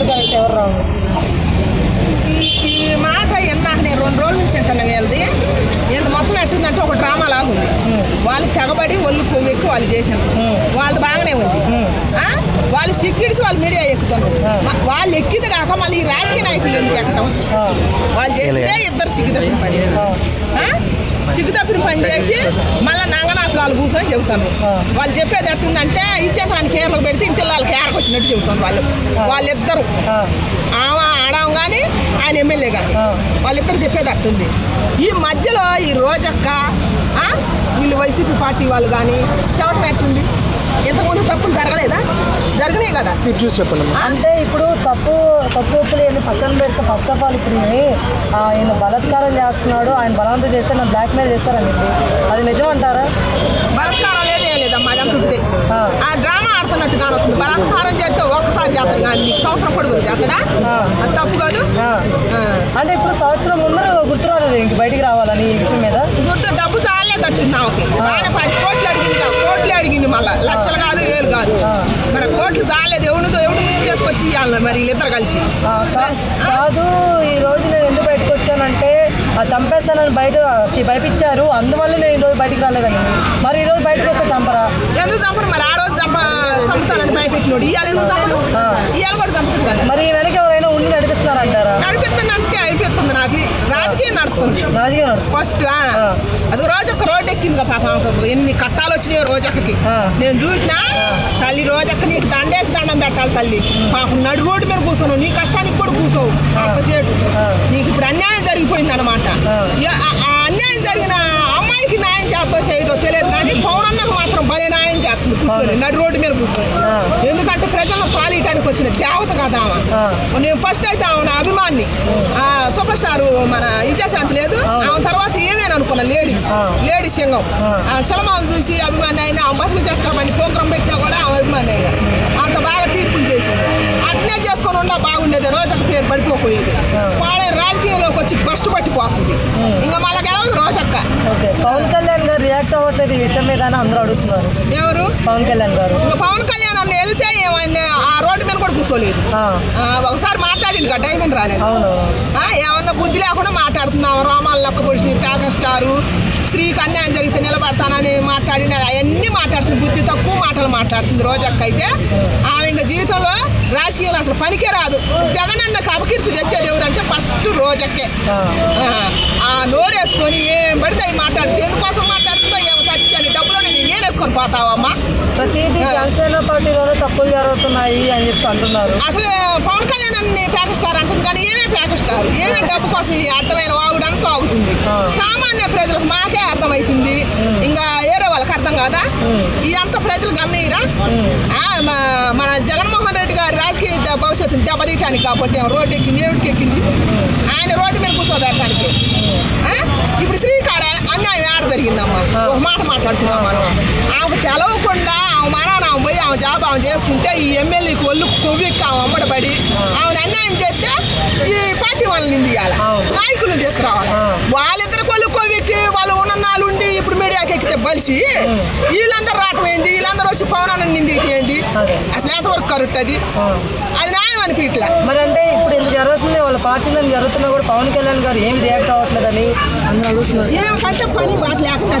ఎవరు ఎవరు ఈ మాట ఎన్నాక నేను రెండు రోజుల నుంచి అంటాను వీళ్ళది ఇంత మొత్తం ఎట్టుందంటే ఒక డ్రామా లాగా ఉంది వాళ్ళు తెగబడి ఒళ్ళు కొవ్వెక్కి వాళ్ళు చేశారు వాళ్ళది బాగానే ఉంది వాళ్ళు సిక్కిడిసి వాళ్ళు మీడియా ఎక్కుతున్నారు వాళ్ళు ఎక్కింది కాక మళ్ళీ ఈ రాజకీయ నాయకులు ఎందుకు ఎక్కడం వాళ్ళు చేస్తే ఇద్దరు సిగ్గుతప్పిన పని సిగ్గుతప్పిన పని చేసి మళ్ళీ నంగనాసలాలు కూర్చొని చెబుతాను వాళ్ళు చెప్పేది ఎట్టుందంటే ఇచ్చేతనానికి కేరళకు పెడితే ఇంటి కేరళ వచ్చినట్టు చెబుతాను వాళ్ళు. వాళ్ళిద్దరు. ఆమె ఆడాం కానీ ఆయన ఎమ్మెల్యే గారు. వాళ్ళిద్దరు చెప్పేది అట్టుంది ఈ మధ్యలో ఈ రోజక్క ఆ, వీళ్ళు వైసీపీ పార్టీ వాళ్ళు కానీ చెవటం ఎట్టుంది? ఇంతకుముందు తప్పులు జరగలేదా? జరిగినాయి కదా? మీరు చూసి చెప్పండి. అంటే ఇప్పుడు తప్పు తప్పు ఒప్పులు ఏంటి? పక్కన పెడితే ఫస్ట్ ఆఫ్ ఆల్ ఇప్పుడు ఆయన బలాత్కారం చేస్తున్నాడు ఆయన బలవంతం చేస్తే నన్ను బ్లాక్మెయిల్ చేస్తారని అది నిజం అంటారా? బలాత్కారం లేదు ఏం లేదమ్మా అది. ఆ. డ్రామా ఆడుతున్నట్టు కానొస్తుంది బలాత్కారం చేస్తే ఒక్కసారి చేస్తాడు కానీ నీకు సంవత్సరం పొడుగు చేస్తాడా? అది తప్పు కాదు. అంటే ఇప్పుడు సంవత్సరం ముందర గుర్తురాలేదు ఇంక బయటికి రావాలని ఈ విషయం మీద? గుర్తు డబ్బు చాలే ఆమెకి ఆయన పది కోట్లు అడిగింది కోట్లు అడిగింది మళ్ళీ. లక్షలు కాదు వేలు కాదు. మరి కోట్లు చాలేదు ఎవరితో ఎవరు మిక్స్ చేసుకొచ్చి ఇవ్వాలి మరి వీళ్ళిద్దరు కలిసి? కాదు ఈ రోజు నేను ఎందుకు బయటకు వచ్చానంటే ఆ చంపేస్తానని బయట భయపించారు అందువల్ల నేను ఈ రోజు బయటికి రాలేదని. మరి ఈ రోజు బయటకు వస్తే చంపరా? ఎందుకు చంపడు మరి ఆ రోజు చంప చంపుతానని భయపెట్టినోడు. ఇవాళ ఎందుకు చంపడు ఆ. ఇవాళ కూడా చంపుతుంది కదా మరి వెనక ఎవరైనా ఉండి నడిపిస్తున్నారంటారా? నడిపిస్తుంది అంటే అయిపోతుంది నాకు రాజకీయం నడుస్తుంది. రాజకీయం ఫస్ట్ అది రోజొక్క రోడ్డు ఎక్కింది కదా పాపం. ఎన్ని కట్టాలు వచ్చినాయో రోజొక్కకి. నేను చూసినా తల్లి రోజొక్క నీకు దండేసి దండం పెట్టాలి తల్లి. పాపం నడు రోడ్డు మీద కూర్చోను నీ కష్టానికి కూడా కూర్చోవు. అంతసేపు. నీకు ఇప్పుడు అన్యాయం జరిగిపోయింది అనమాట ఆ అన్యాయం జరిగిన అమ్మాయికి న్యాయం చేస్తో చేయదో తెలియదు కానీ పౌరన్నకు మాత్రం భలే న్యాయం చేస్తుంది కూర్చొని నడు రోడ్డు మీద కూర్చొని. ఎందుకంటే ప్రజలను పాలియటానికి వచ్చిన దేవత కదా ఆమె. నేను ఫస్ట్ అయితే ఆమె నా అభిమాన్ని. ఆ, సూపర్ స్టార్ మన విజయశాంతి లేదు. ఆమె తర్వాత ఏమేని అనుకున్నా లేడీ? లేడీ సింగం. ఆ. సినిమాలు చూసి అభిమాని అయినా ఆ బతులు చేస్తామని ప్రోగ్రాం పెట్టినా కూడా ఆమె అభిమాని అయినా. అంత బాగా తీర్పులు చేసింది. అట్నే చేసుకొని ఉన్నా బాగుండేది. రోజక్క పేరు పడిపోయేది వాళ్ళ రాజకీయంలోకి వచ్చి ఫస్ట్ పట్టిపోతుంది ఇంకా మళ్ళీ ఓకే. పవన్ కళ్యాణ్ గారు రియాక్ట్ అవ్వట్లేదు ఈ విషయం మీద అందరూ అడుగుతున్నారు. ఎవరు? పవన్ కళ్యాణ్ గారు. పవన్ కళ్యాణ్ అన్న వెళ్తే ఏమైనా ఆ రోడ్డు మీద కూడా కూర్చోలేదు. ఒకసారి మాట్లాడింది కదా డైమండ్ రాలేదు. ఏమన్నా బుద్ధి లేకుండా మాట్లాడుతున్నాం రామాలు లక్క పొడిచి ప్యాకెట్ స్టారు స్త్రీకి అన్యాయం జరిగితే నిలబడతానని మాట్లాడిన అవన్నీ మాట్లాడుతుంది. బుద్ధి తక్కువ మాటలు మాట్లాడుతుంది రోజక్క అయితే. ఆమె ఇంకా జీవితంలో రాజకీయాలు అసలు పనికే రాదు. జగన్ అన్న అపకీర్తి తెచ్చేది ఎవరంటే రోజక్కే ఆ. నోరేసుకొని ఏం పడితే అవి మాట్లాడుతుంది. ఎందుకోసం మాట్లాడుతుందో ఏమో సత్యాన్ని డబ్బులు నేను నేనేసుకొని పోతావమ్మా? ప్రతిదీ జనసేన పార్టీలోనే తప్పులు జరుగుతున్నాయి అని చెప్పి అంటున్నారు. అసలు పవన్ కళ్యాణ్ అన్ని ప్యాక్ స్టార్ అంటుంది కానీ ఏమే ఇదంతా ప్రజలు మ- మన జగన్మోహన్ రెడ్డి గారి రాజకీయ భవిష్యత్తుని దెబ్బతీయటానికి కాకపోతే రోడ్డు ఎక్కింది ఏమిటికి ఎక్కింది. ఆయన రోడ్డు మీద కూర్చోబెట్టడానికి? ఇప్పుడు శ్రీకాడ అన్యాయం ఏడ జరిగిందమ్మా. ఒక మాట మాట్లాడుతున్నాం మనం. ఆమెకు తెలవకుండా ఆమె మనాన ఆమె పోయి ఆమె జాబ్ ఆమె చేసుకుంటే ఈ ఎమ్మెల్యేకి ఒళ్ళు కొవ్వెక్కి ఆమె అమ్మడబడి ఆమెను అన్యాయం చేస్తే ఈ పార్టీ వాళ్ళని నిందియాలి నాయకులను తీసుకురావాలి వాళ్ళిద్దరు కొళ్ళు కొవ్వెక్కి వాళ్ళు ఉన్న నాలు ఉండి ఇప్పుడు మీడియాకి బలిసి వీళ్ళందరూ రావటం ఏంది? వీళ్ళందరూ వచ్చి పవనాన్ని నిందించడం ఏంది? అసలు ఎంతవరకు కరెక్ట్ అది? అది న్యాయం అనిపించలే మరి అంటే ఇప్పుడు ఇంత జరుగుతుంది? వాళ్ళ పార్టీలో జరుగుతున్నా కూడా పవన్ కళ్యాణ్ గారు ఏం రియాక్ట్ అవ్వట్లేదని అందరూ అడుగుతున్నారు. ఏం కంటే పని బాట లేకుండా